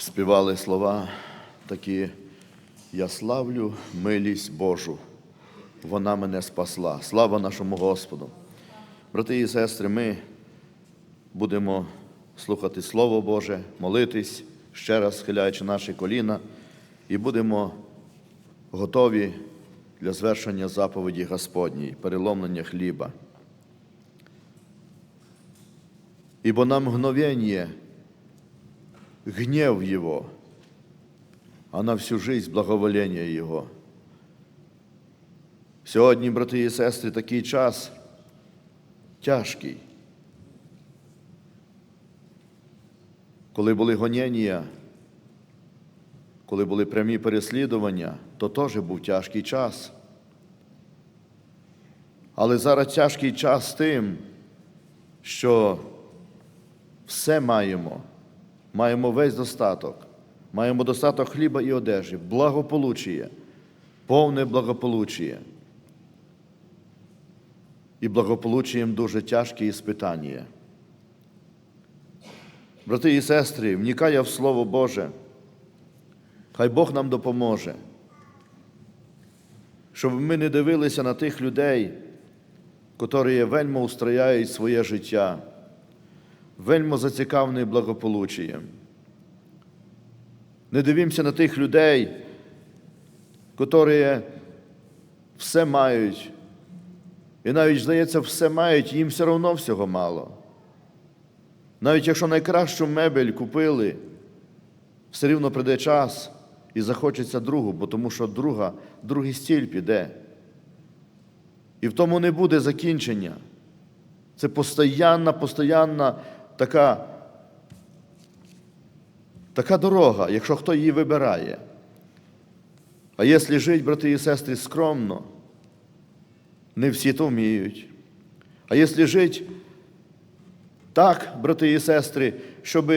співали слова такі: Я славлю милість Божу, вона мене спасла. Слава нашому Господу. Брати і сестри, ми будемо слухати Слово Боже, молитись, ще раз схиляючи наші коліна, і будемо готові для звершення заповіді Господній, переломлення хліба. Ибо на мгновение гнев Его, а на всю жизнь благоволение Його. Сьогодні, брати і сестри, такий час тяжкий. Коли були гоніння, коли були прямі переслідування, то теж був тяжкий час. Але зараз тяжкий час тим, що все маємо, маємо весь достаток, маємо достаток хліба і одежі, благополучіє, повне благополучіє. І благополучієм дуже тяжкі іспитання. Брати і сестри, вникає в Слово Боже, хай Бог нам допоможе, щоб ми не дивилися на тих людей, котрі вельми устрояють своє життя, вельми зацікавлені благополучієм. Не дивимося на тих людей, котрі все мають, і навіть, здається, все мають, їм все одно всього мало. Навіть якщо найкращу мебель купили, все рівно прийде час і захочеться другу, бо тому що друга, другий стіль піде. І в тому не буде закінчення. Це постоянна, постоянна така, така дорога, якщо хто її вибирає. А якщо жити, брати і сестри, скромно, не всі то вміють. А якщо жити так, брати і сестри, щоб,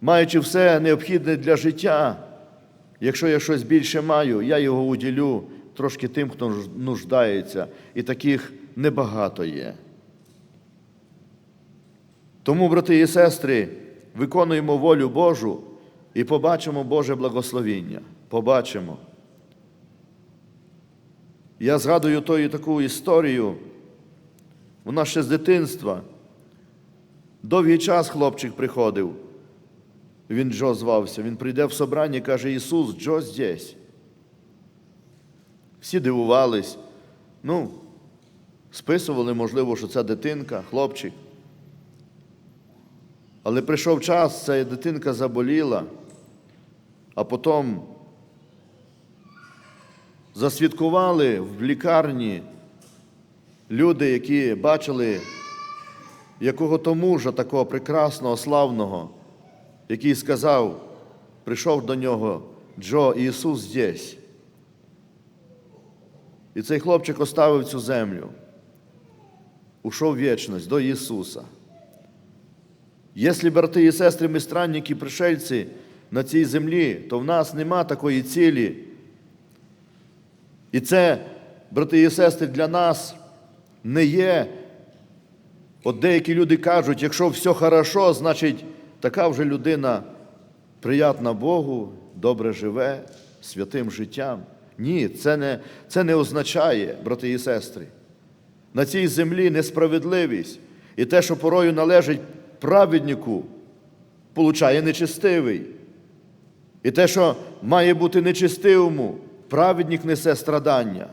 маючи все необхідне для життя, якщо я щось більше маю, я його уділю трошки тим, хто нуждається, і таких небагато є. Тому, брати і сестри, виконуємо волю Божу і побачимо Боже благословіння. Побачимо. Я згадую тою таку історію. Вона ще з дитинства. Довгий час хлопчик приходив. Він Джо звався. Він прийде в собрання і каже, Ісус, Джо здесь. Всі дивувались. Ну, списували, можливо, що це дитинка, хлопчик. Але прийшов час, ця дитинка заболіла, а потім засвідкували в лікарні люди, які бачили якого то мужа такого прекрасного, славного, який сказав, прийшов до нього Джо Ісус здесь. І цей хлопчик оставив цю землю, ушов в вічність до Ісуса. Якщо, брати і сестри, ми странники, пришельці на цій землі, то в нас нема такої цілі. І це, брати і сестри, для нас не є. От деякі люди кажуть, якщо все хорошо, значить така вже людина приятна Богу, добре живе, святим життям. Ні, це не, це не означає, брати і сестри. На цій землі несправедливість і те, що порою належить праведнику, получає нечистивий. І те, що має бути нечистивому, праведник несе страдання.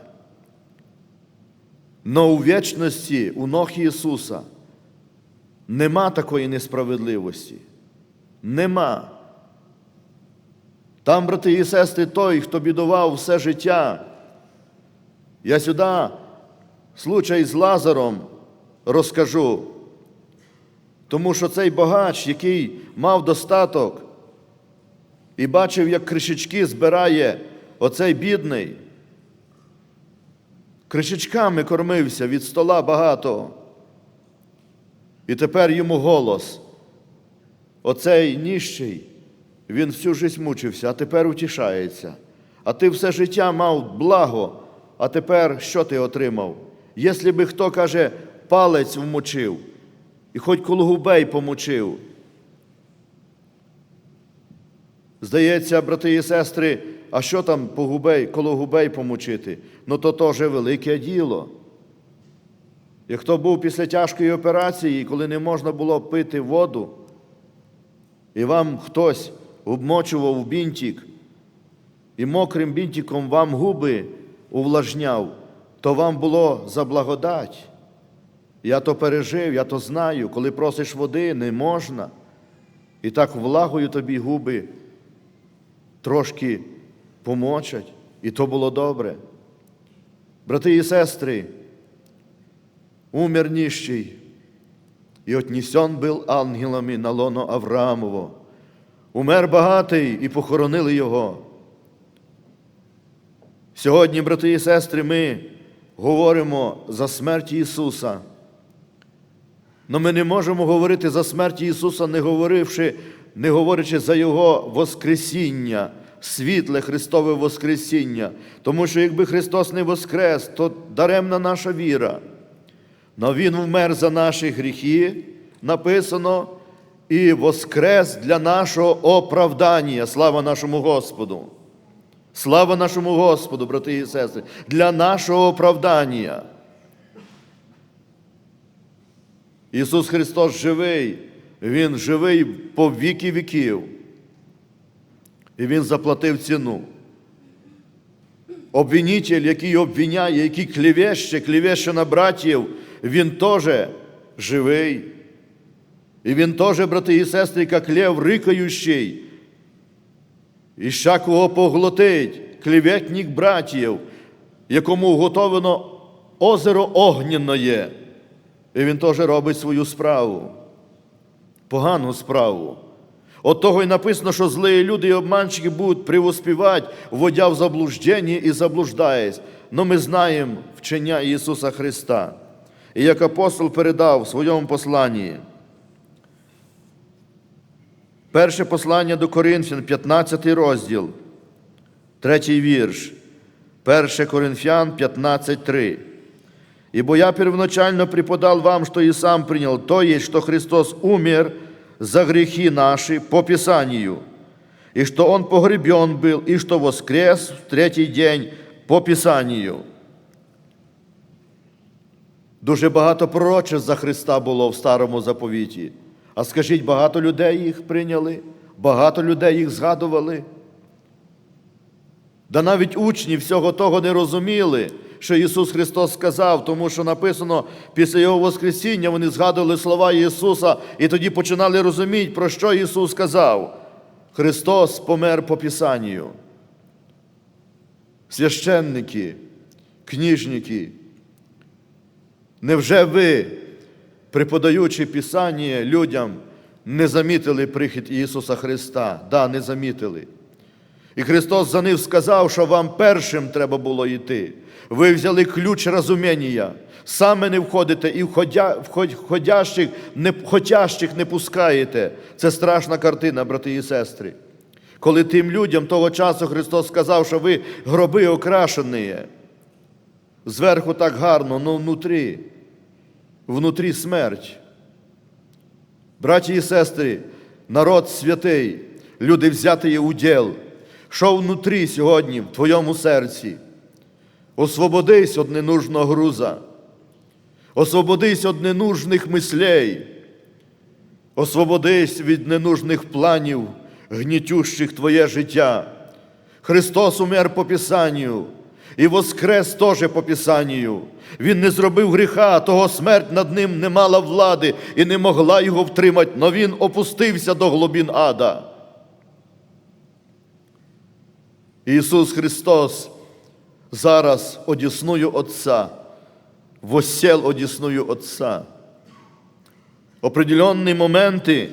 Но у вічності, у ног Ісуса, нема такої несправедливості. Нема. Там, брати і сестри, той, хто бідував все життя. Я сюди случай з Лазаром розкажу. Тому що цей богач, який мав достаток і бачив, як кришечки збирає оцей бідний, кришечками кормився від стола багато. І тепер йому голос. Оцей ніщий, він всю життя мучився, а тепер утішається. А ти все життя мав благо, а тепер що ти отримав? Якщо би хто каже, палець вмочив, і хоч коло губей помочив, Здається, брати і сестри, а що там коло губей помочити? Ну то теж велике діло. Як хто був після тяжкої операції, коли не можна було пити воду, і вам хтось обмочував бінтик, і мокрим бінтиком вам губи увлажняв, то вам було за благодать. Я то пережив, я то знаю, коли просиш води, не можна. І так влагою тобі губи трошки помочать, і то було добре. Брати і сестри, умер нищий, і отнесен был ангелами на лоно Авраамово. Умер багатий і похоронили його. Сьогодні, брати і сестри, ми говоримо за смерть Ісуса. Но ми не можемо говорити за смерть Ісуса, не говоривши, не говорячи за Його Воскресіння, світле Христове Воскресіння. Тому що якби Христос не воскрес, то даремна наша віра. Но Він вмер за наші гріхи, написано, і воскрес для нашого оправдання. Слава нашому Господу! Слава нашому Господу, брати і сестри, для нашого оправдання. Ісус Христос живий, Він живий по віки віків. І Він заплатив ціну. Обвинитель, який обвиняє, який клевеще, клевеще на братів, він теж живий. І він теж, брати і сестри, як лев рикаючий, і ща кого поглотить, клеветник братів, якому готовано озеро огняне. І він теж робить свою справу, погану справу. От того й написано, що злі люди і обманщики будуть привоспівати, вводя в заблуждення і заблуждаясь. Но ми знаємо вчення Ісуса Христа. І як апостол передав в своєму посланні, перше послання до Коринфян, 15 розділ, третій вірш, 1 Коринфян 15.3. Ибо я первоначально преподал вам, что и сам принял, то есть, что Христос умер за грехи наши по Писанию, и что Он погребен был, и что воскрес в третий день по Писанию. Дуже багато пророчеств за Христа було в старому заповіті. А скажіть, багато людей їх прийняли, багато людей їх згадували. Да навіть учні всього того не розуміли, що Ісус Христос сказав, тому що написано, після Його Воскресіння вони згадували слова Ісуса і тоді починали розуміти, про що Ісус сказав. Христос помер по Писанню. Священники, книжники, невже ви, преподаючи Писання людям, не замітили прихід Ісуса Христа? Да, не замітили. І Христос за них сказав, що вам першим треба було йти. Ви взяли ключ розуміння, саме не входите і входя, входящих, не, хотящих не пускаєте. Це страшна картина, брати і сестри. Коли тим людям того часу Христос сказав, що ви гроби окрашені, зверху так гарно, але внутрі, внутрі смерть. Браті і сестри, народ святий, люди взяті уділ, що внутрі сьогодні, в твоєму серці. Освободись від ненужного груза, освободись від ненужних мислей, освободись від ненужних планів, гнітющих твоє життя. Христос умер по Писанню і воскрес теж по Писанню. Він не зробив гріха, того смерть над ним не мала влади і не могла його втримати, но Він опустився до глибин ада. Ісус Христос зараз одісною Отця, воссел одісною Отця. Определенні моменти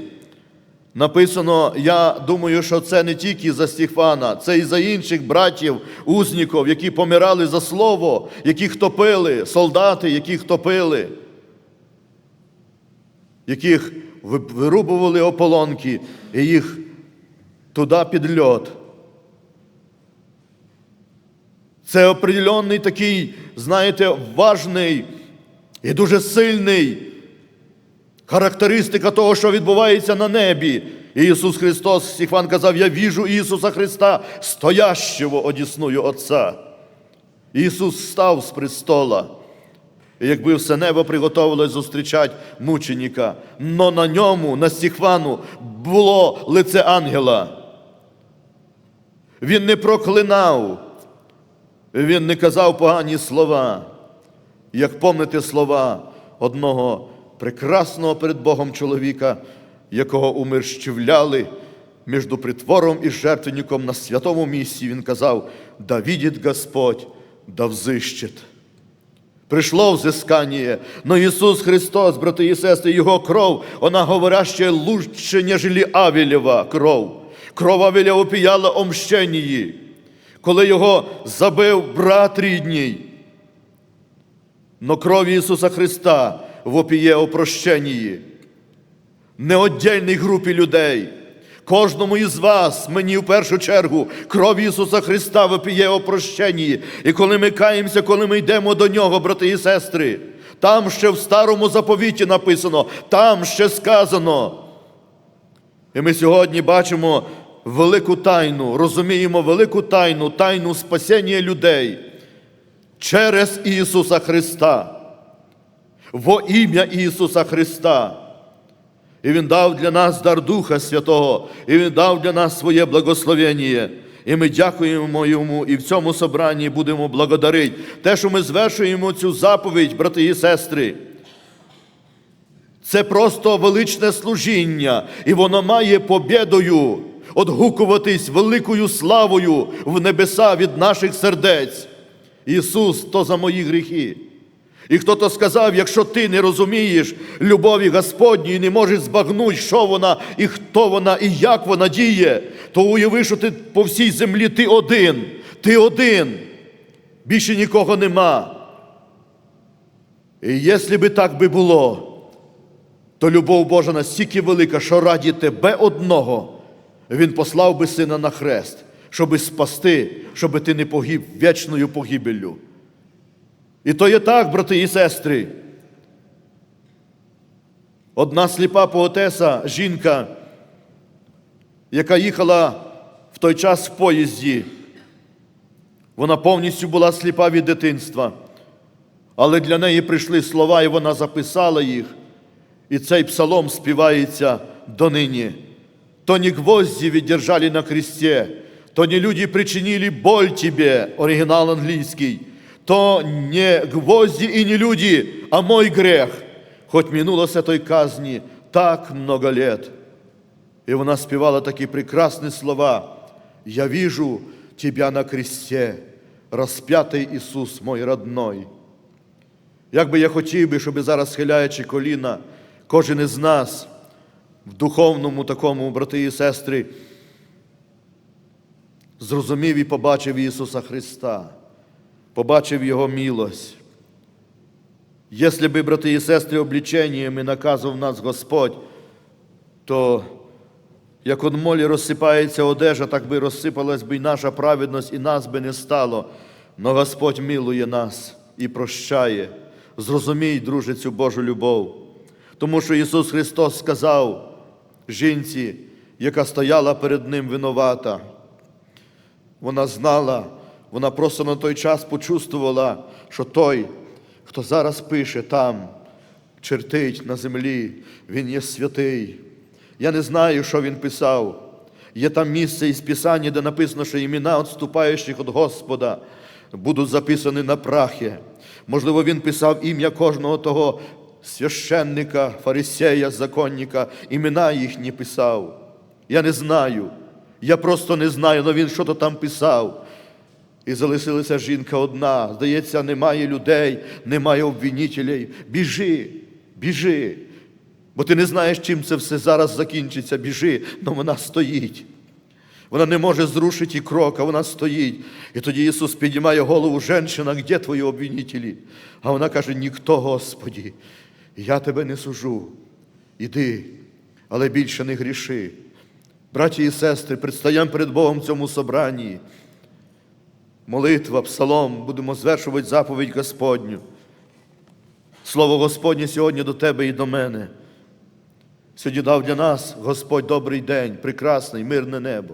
написано, я думаю, що це не тільки за Стефана, це і за інших братів, узників, які помирали за слово, яких топили, солдати, яких топили, яких вирубували ополонки і їх туди під льот. Це определенний такий, знаєте, важний і дуже сильний характеристика того, що відбувається на небі. І Ісус Христос, Сіхван казав, я віжу Ісуса Христа, стоящого одісною Отця. Ісус став з престола. І якби все небо приготовилось зустрічати мученіка, но на ньому, на Стіхвану, було лице ангела. Він не проклинав, він не казав погані слова. Як помните слова одного прекрасного перед Богом чоловіка, якого умерщвляли між притвором і жертвенником на святому місці, він казав: да видит Господь, да взыщет. Пришло взискання, но Ісус Христос, брати і сестри, Його кров, вона говоряще лучше, ніж Авелєва кров. Кров Авеля опіяла о мщенії, коли його забив брат рідній. Но кров Ісуса Христа вопіє о прощенні. Не отдільній групі людей. Кожному із вас, мені в першу чергу, кров Ісуса Христа вопіє о прощенні. І коли ми каємося, коли ми йдемо до Нього, брати і сестри, там ще в старому заповіті написано, там ще сказано. І ми сьогодні бачимо велику тайну, розуміємо велику тайну, тайну спасіння людей через Ісуса Христа, во ім'я Ісуса Христа. І Він дав для нас дар Духа Святого, і Він дав для нас своє благословення. І ми дякуємо Йому і в цьому собранні будемо благодарити. Те, що ми звершуємо цю заповідь, брати і сестри. Це просто величне служіння, і воно має побєдою отгукуватись великою славою в небеса від наших сердець. Ісус то за мої гріхи. І хто то сказав, якщо ти не розумієш любові Господньої, не можеш збагнути, що вона, і хто вона, і як вона діє, то уяви, що ти по всій землі ти один, ти один, більше нікого нема. І якщо би так би було, то любов Божа настільки велика, що раді тебе одного Він послав би сина на хрест, щоби спасти, щоби ти не погиб вічною погибеллю. І то є так, брати і сестри. Одна сліпа поетеса, жінка, яка їхала в той час в поїзді, вона повністю була сліпа від дитинства, але для неї прийшли слова, і вона записала їх. І цей псалом співається донині. То не гвозди віддержали на кресте, то не люди причинили боль тебе, оригінал англійський, то не гвозди і не люди, а мой грех, хоч минулося той казні так много лет. І вона співала такі прекрасні слова. Я вижу тебя на кресте, розп'ятий Ісус мой родной. Як би я хотів би, щоб зараз схиляючи коліна, кожен із нас в духовному такому, брати і сестри, зрозумів і побачив Ісуса Христа, побачив Його милость. Якщо би, брати і сестри, обліченнями наказував нас Господь, то як от молі розсипається одежа, так би розсипалась би і наша праведність, і нас би не стало. Но Господь милує нас і прощає. Зрозумій, друже, цю Божу любов. Тому що Ісус Христос сказав жінці, яка стояла перед Ним винувата. Вона знала, вона просто на той час почувствувала, що той, хто зараз пише там, чертить на землі, Він є святий. Я не знаю, що він писав. Є там місце із Писання, де написано, що імена відступаючих від Господа будуть записані на прахі. Можливо, він писав ім'я кожного того священника, фарисея, законника, імена їхні писав. Я не знаю. Я просто не знаю, але він що то там писав. І залишилася жінка одна. Здається, немає людей, немає обвинителей. Біжи, біжи. Бо ти не знаєш, чим це все зараз закінчиться. Біжи, але вона стоїть. Вона не може зрушити і крока, вона стоїть. І тоді Ісус піднімає голову, женщина, де твої обвинителі? А вона каже, ніхто, Господі, я тебе не сужу. Іди, але більше не гріши. Браті і сестри, предстаємо перед Богом в цьому собранні. Молитва, псалом, будемо звершувати заповідь Господню. Слово Господнє сьогодні до тебе і до мене. Сьогодні дав для нас Господь добрий день, прекрасний, мирне небо.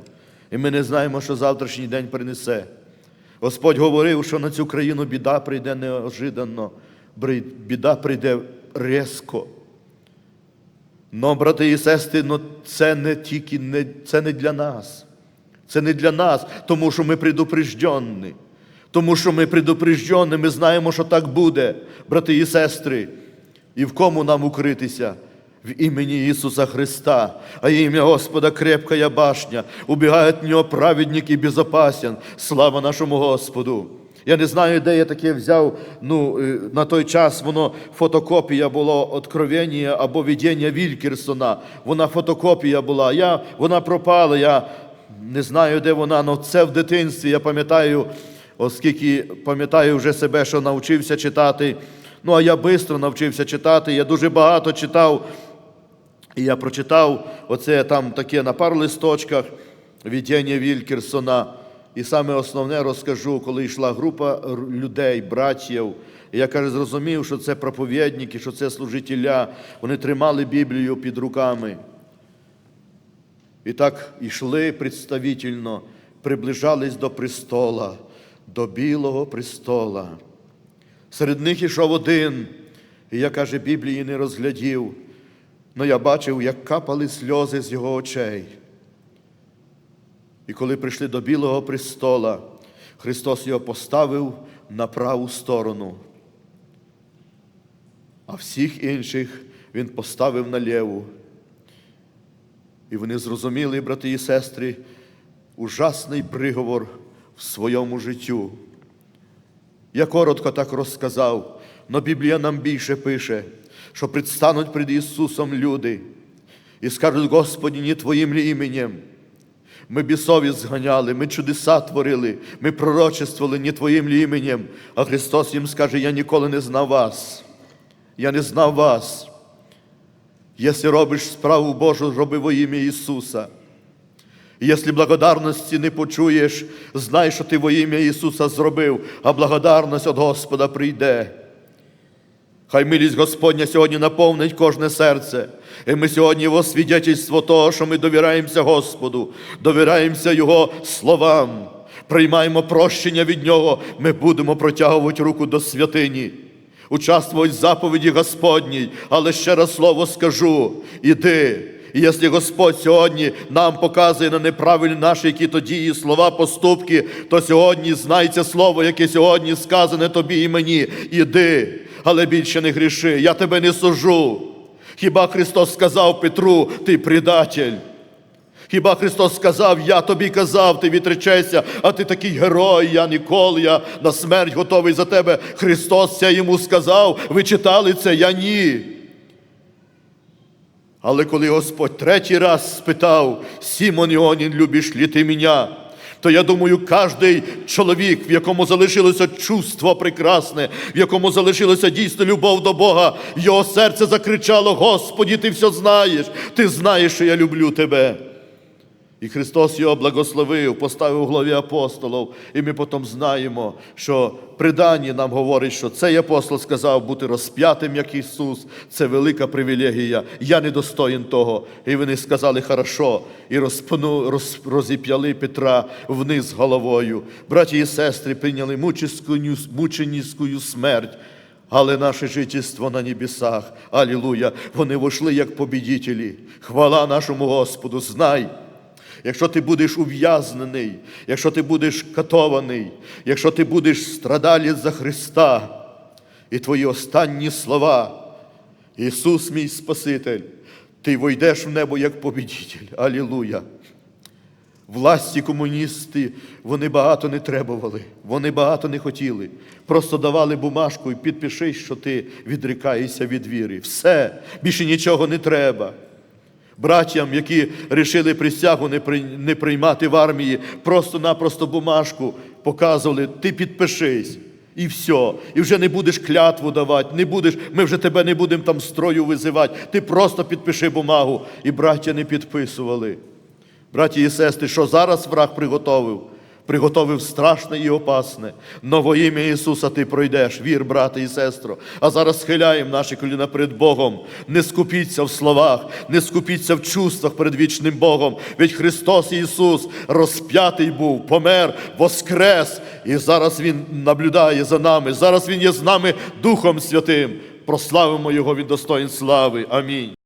І ми не знаємо, що завтрашній день принесе. Господь говорив, що на цю країну біда прийде неожиданно, біда прийде різко. Но, брати і сестри, ну, це не тільки не, це не для нас. Це не для нас, тому що ми предупреждені. Тому що ми предупреждені, ми знаємо, що так буде, брати і сестри. І в кому нам укритися? В імені Ісуса Христа, а ім'я Господа крепкая башня, убігає від нього праведник і безопасен. Слава нашому Господу. Я не знаю, де я таке взяв. Ну, е, на той час воно фотокопія було откровення або видіння Вількерсона. Вона фотокопія була. Я, вона пропала. Я не знаю, де вона, але це в дитинстві. Я пам'ятаю, оскільки пам'ятаю вже себе, що навчився читати. Ну, а я швидко навчився читати. Я дуже багато читав. І я прочитав оце там таке на пару листочках видіння Вількерсона. І саме основне розкажу, коли йшла група людей, братів. Я каже, зрозумів, що це проповідники, що це служителя. Вони тримали Біблію під руками. І так йшли представительно, приближались до престола, до білого престола. Серед них ішов один, і я каже, Біблії не розглядів. Но я бачив, як капали сльози з його очей. І коли прийшли до Білого престола, Христос його поставив на праву сторону, а всіх інших Він поставив на ліву. І вони зрозуміли, брати і сестри, ужасний приговор в своєму життю. Я коротко так розказав, але Біблія нам більше пише, що предстануть перед Ісусом люди і скажуть, Господі, не Твоїм ли іменем. Ми бісові зганяли, ми чудеса творили, ми пророчествували не Твоїм іменем, а Христос їм скаже, я ніколи не знав вас. Я не знав вас. Якщо робиш справу Божу, роби во ім'я Ісуса. Якщо благодарності не почуєш, знай, що ти во ім'я Ісуса зробив, а благодарність від Господа прийде. Хай милість Господня сьогодні наповнить кожне серце. І ми сьогодні во свідетельство того, що ми довіраємося Господу, довіраємося Його словам, приймаємо прощення від Нього, ми будемо протягувати руку до святині, участвувати в заповіді Господній, але ще раз слово скажу: іди. І якщо Господь сьогодні нам показує на неправильні наші які то дії, слова, поступки, то сьогодні знай це слово, яке сьогодні сказане тобі і мені. Іди, але більше не гріши, я тебе не сужу. Хіба Христос сказав Петру, ти предатель? Хіба Христос сказав, я тобі казав, ти відречешся, а ти такий герой, я ніколи, я на смерть готовий за тебе. Христос це йому сказав, ви читали це, я ні. Але коли Господь третій раз спитав, Сімон Іонін, любиш ли ти мене? То я думаю, кожний чоловік, в якому залишилося чувство прекрасне, в якому залишилося дійсно любов до Бога, його серце закричало: Господі, ти все знаєш, ти знаєш, що я люблю тебе. І Христос його благословив, поставив у главі апостолів. І ми потім знаємо, що приданні нам говорить, що цей апостол сказав бути розп'ятим, як Ісус. Це велика привілегія. Я не достоїн того. І вони сказали хорошо, і розпну, роз, розіп'яли Петра вниз головою. Браті і сестри прийняли мученицьку смерть. Але наше жительство на небесах, Алілуя, вони вийшли як побідітелі. Хвала нашому Господу, знай. Якщо ти будеш ув'язнений, якщо ти будеш катований, якщо ти будеш страдалець за Христа, і твої останні слова, Ісус, мій Спаситель, ти войдеш в небо як побідитель. Алілуя. Власті комуністи, вони багато не требували, вони багато не хотіли. Просто давали бумажку і підпиши, що ти відрікаєшся від віри. Все, більше нічого не треба. Братям, які рішили присягу не, приймати в армії, просто-напросто бумажку показували, ти підпишись. І все. І вже не будеш клятву давати, не будеш, ми вже тебе не будемо там строю визивати. Ти просто підпиши бумагу. І браття не підписували. Браті і сестри, що зараз враг приготовив? Приготовив страшне і опасне. Но во ім'я Ісуса ти пройдеш, вір, брате і сестро. А зараз схиляємо наші коліна перед Богом. Не скупіться в словах, не скупіться в чувствах перед вічним Богом. Ведь Христос Ісус розп'ятий був, помер, воскрес, і зараз Він наблюдає за нами. Зараз Він є з нами Духом Святим. Прославимо Його від достоїн слави. Амінь.